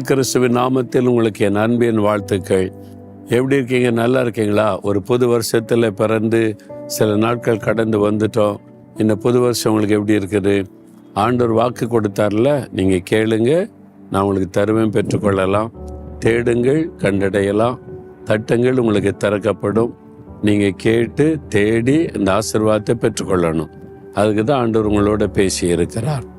கிறிஸ்துவின் நாமத்தில் உங்களுக்கு என் அன்பின் வாழ்த்துக்கள். எப்படி இருக்கீங்க? நல்லா இருக்கீங்களா? ஒரு புது வருஷத்தில் பிறந்து சில நாட்கள் கடந்து வந்துட்டோம். இந்த புது வருஷம் உங்களுக்கு எப்படி இருக்குது? ஆண்டோர் வாக்கு கொடுத்தார்ல? நீங்கள் கேளுங்க. நான் உங்களுக்கு தருவேன் பெற்றுக்கொள்ளலாம். தேடுங்கள் கண்டடையலாம். தட்டங்கள் உங்களுக்கு திறக்கப்படும். நீங்கள் கேட்டு தேடி இந்த ஆசிர்வாதத்தை பெற்றுக்கொள்ளணும். அதுக்கு தான் ஆண்டவர் உங்களோட பேசி இருக்கிறார்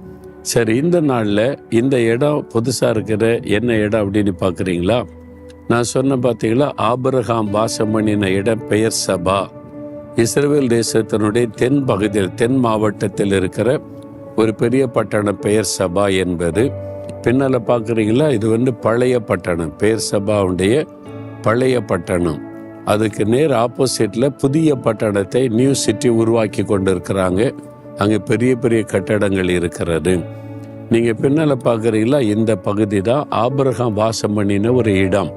சரி இந்த நாளில் இந்த இடம் புதுசாக இருக்கிற என்ன இடம் அப்படின்னு பார்க்குறீங்களா நான் சொன்ன பார்த்தீங்களா ஆபரகாம் வாசம் பண்ணின இடம் பெயர் சபா. இஸ்ரேல் தேசத்தினுடைய தென் பகுதியில் தென் மாவட்டத்தில் இருக்கிற ஒரு பெரிய பட்டணம் பெயர் சபா என்பது. பின்னால் பார்க்குறீங்களா இது வந்து பழைய பட்டணம் பெயர் சபாவுடைய பழைய பட்டணம். அதுக்கு நேர் ஆப்போசிட்டில் புதிய பட்டணத்தை நியூ சிட்டி உருவாக்கி கொண்டு இருக்கிறாங்க அங்கே பெரிய பெரிய கட்டடங்கள் இருக்கிறது. நீங்கள் பின்னால் பார்க்குறீங்களா? இந்த பகுதி தான் ஆபரகம் வாசம் பண்ணின ஒரு இடம்.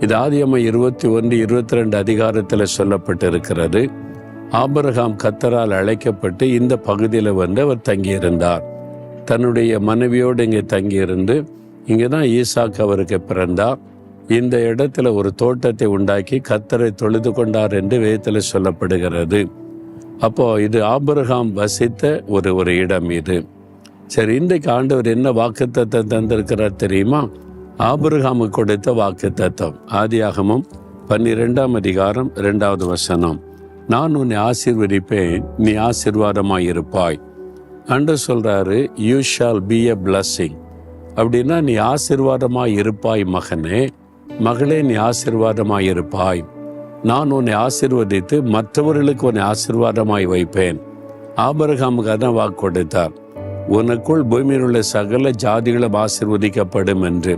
இது ஆதியம்மா இருபத்தி ஒன்று இருபத்தி ரெண்டு அதிகாரத்தில் சொல்லப்பட்டிருக்கிறது. ஆபரகாம் கத்தரால் அழைக்கப்பட்டு இந்த பகுதியில் வந்து அவர் தங்கியிருந்தார். தன்னுடைய மனைவியோடு இங்கே தங்கியிருந்து இங்கே தான் ஈசாக் அவருக்கு பிறந்தார். இந்த இடத்துல ஒரு தோட்டத்தை உண்டாக்கி கத்தரை தொழுது கொண்டார் என்று வேதத்தில் சொல்லப்படுகிறது. அப்போ இது ஆபரகாம் வசித்த ஒரு ஒரு இடம் இது. சரி இன்றைக்கு ஆண்டவர் என்ன வாக்குத்தத்தை தந்திருக்கிறார் தெரியுமா? ஆபரகாமுக்கு கொடுத்த வாக்குத்தத்தம். ஆதியாகமும் பன்னிரெண்டாம் அதிகாரம் இரண்டாவது வசனம். நான் உன்னை ஆசீர்வதிப்பேன் நீ ஆசீர்வாதமாய் இருப்பாய் அன்று சொல்றாரு you shall be a blessing அப்படின்னா நீ ஆசீர்வாதமாய் இருப்பாய் மகனே மகளே நீ ஆசீர்வாதமாய் இருப்பாய் நான் உன்னை ஆசிர்வதித்து மற்றவர்களுக்கு உன்னை ஆசீர்வாதமாய் வைப்பேன். ஆபரகாமுக்கு அதான் வாக்கு கொடுத்தார். உனக்குள் பூமியில் உள்ள சகல ஜாதிகளும் ஆசிர்வதிக்கப்படும் என்று.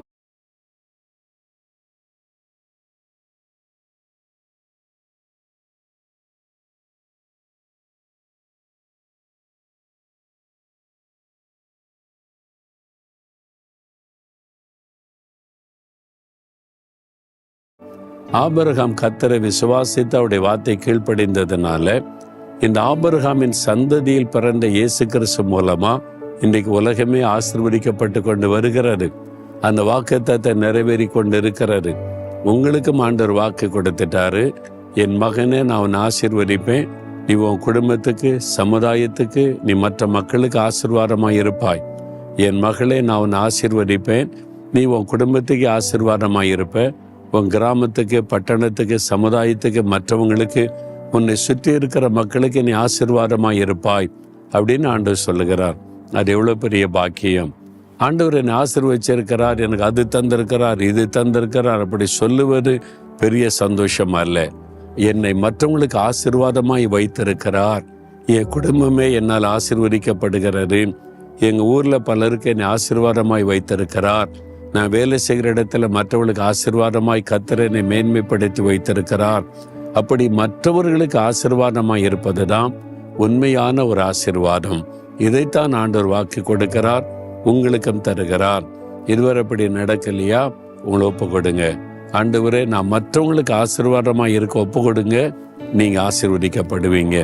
ஆபரகாம் கத்தரை விசுவாசித்து அவருடைய வார்த்தை கீழ்ப்படைந்ததுனால இந்த ஆபரகாமின் சந்ததியில் பிறந்த இயேசு கிறிஸ்து மூலமா இன்றைக்கு உலகமே ஆசிர்வதிக்கப்பட்டு கொண்டு வருகிறது. அந்த வாக்குத்தத்தை நிறைவேறி கொண்டு இருக்கிறாரு உங்களுக்கும் ஆண்டவர் வாக்கு கொடுத்துட்டாரு. என் மகனே நான் உன் ஆசீர்வதிப்பேன். நீ உன் குடும்பத்துக்கு சமுதாயத்துக்கு நீ மற்ற மக்களுக்கு ஆசிர்வாதமாக இருப்பாய். என் மகளே நான் உன்னை ஆசிர்வதிப்பேன். நீ உன் குடும்பத்துக்கு ஆசிர்வாதமாக இருப்பேன் உன் கிராமத்துக்கு பட்டணத்துக்கு சமுதாயத்துக்கு மற்றவங்களுக்கு உன்னை சுற்றி இருக்கிற மக்களுக்கு நீ ஆசிர்வாதமாக இருப்பாய் அப்படின்னு ஆண்டவர் சொல்லுகிறார். அது எவ்வளோ பெரிய பாக்கியம். ஆண்டவர் என்னை ஆசிர்வச்சிருக்கிறார் எனக்கு அது தந்திருக்கிறார் இது தந்திருக்கிறார் அப்படி சொல்லுவது பெரிய சந்தோஷம் அல்ல. என்னை மற்றவங்களுக்கு ஆசிர்வாதமாய் வைத்திருக்கிறார். என் குடும்பமே என்னால் ஆசிர்வதிக்கப்படுகிறது. எங்கள் ஊரில் பலருக்கு என்னை ஆசீர்வாதமாய் வைத்திருக்கிறார். நான் வேலை செய்கிற இடத்துல மற்றவர்களுக்கு ஆசிர்வாதமாய் கத்தர் என்னை மேன்மைப்படுத்தி வைத்திருக்கிறார். அப்படி மற்றவர்களுக்கு ஆசீர்வாதமாய் இருப்பது தான் உண்மையான ஒரு ஆசீர்வாதம். இதைத்தான் ஆண்டவர் வாக்கு கொடுக்கிறார் உங்களுக்கும் தருகிறார். இதுவரை அப்படி நடக்கலையா? உங்களை ஒப்பு கொடுங்க ஆண்டவரே நான் மற்றவங்களுக்கு ஆசிர்வாதமாக இருக்க ஒப்பு கொடுங்க நீங்க ஆசீர்வதிக்கப்படுவீங்க.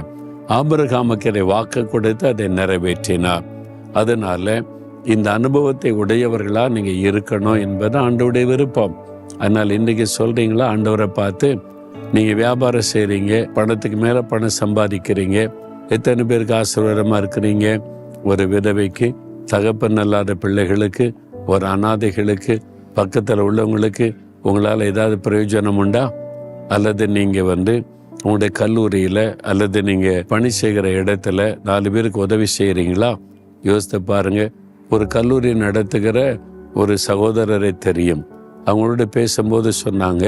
ஆபரகாமுக்கு அதை வாக்கு கொடுத்து அதை நிறைவேற்றினார். அதனால இந்த அனுபவத்தை உடையவர்களாக நீங்கள் இருக்கணும் என்பது ஆண்டவருடைய விருப்பம். அதனால் இன்றைக்கி சொல்கிறீங்களா ஆண்டவரை பார்த்து நீங்கள் வியாபாரம் செய்கிறீங்க பணத்துக்கு மேலே பணம் சம்பாதிக்கிறீங்க எத்தனை பேருக்கு ஆசீர்வாதமாக இருக்கிறீங்க? ஒரு விதவைக்கு தகப்பன் அல்லாத பிள்ளைகளுக்கு ஒரு அனாதைகளுக்கு பக்கத்தில் உள்ளவங்களுக்கு உங்களால் ஏதாவது பிரயோஜனம் உண்டா? அல்லது நீங்கள் வந்து உங்களுடைய கல்லூரியில் அல்லது நீங்கள் பணி செய்கிற இடத்துல நாலு பேருக்கு உதவி செய்கிறீங்களா யோசித்து பாருங்கள் ஒரு கல்லூரி நடத்துகிற ஒரு சகோதரரை தெரியும். அவங்களோட பேசும்போது சொன்னாங்க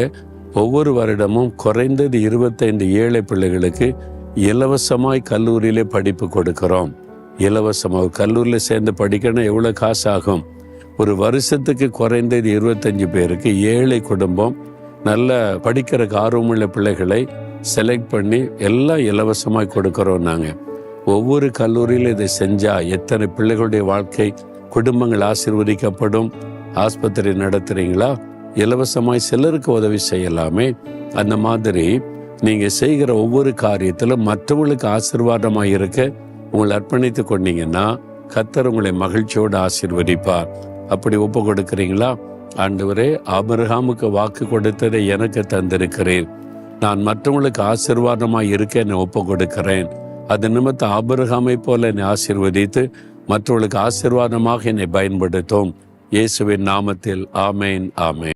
ஒவ்வொரு வருடமும் குறைந்தது இருபத்தைந்து ஏழை பிள்ளைகளுக்கு இலவசமாய் கல்லூரியிலே படிப்பு கொடுக்கிறோம். இலவசமாக கல்லூரியில் சேர்ந்து படிக்கணும் எவ்வளோ காசு ஆகும் ஒரு வருஷத்துக்கு குறைந்தது இருபத்தஞ்சு பேருக்கு ஏழை குடும்பம் நல்ல படிக்கிறக்கு ஆர்வமுள்ள பிள்ளைகளை செலக்ட் பண்ணி எல்லாம் இலவசமாக கொடுக்குறோம் நாங்கள் ஒவ்வொரு கல்லூரியில் இதை செஞ்சால் எத்தனை பிள்ளைகளுடைய வாழ்க்கை குடும்பங்கள் ஆசிர்வதிக்கப்படும். ஆஸ்பத்திரி நடத்துறீங்களா? இலவசமாய் சிலருக்கு உதவி செய்யலாமே. அந்த மாதிரி நீங்க செய்கிற ஒவ்வொரு காரியத்திலும் மற்றவங்களுக்கு ஆசீர்வாதமாய் இருக்க உங்களை அர்ப்பணித்து கொண்டீங்கன்னா கத்தர் உங்களை மகிழ்ச்சியோடு ஆசிர்வதிப்பார். அப்படி ஒப்பு கொடுக்கிறீங்களா? ஆண்டவரே அபர்ஹாமுக்கு வாக்கு கொடுத்ததை எனக்கு தந்திருக்கிறேன் நான் மற்றவங்களுக்கு ஆசிர்வாதமாய் இருக்க என்னை ஒப்பு கொடுக்கிறேன். அது நிமித்த ஆபிரகாமை போல என்னை ஆசிர்வதித்து மற்றவர்களுக்கு ஆசிர்வாதமாக என்னை பயன்படுத்தும். இயேசுவின் நாமத்தில் ஆமேன் ஆமேன்.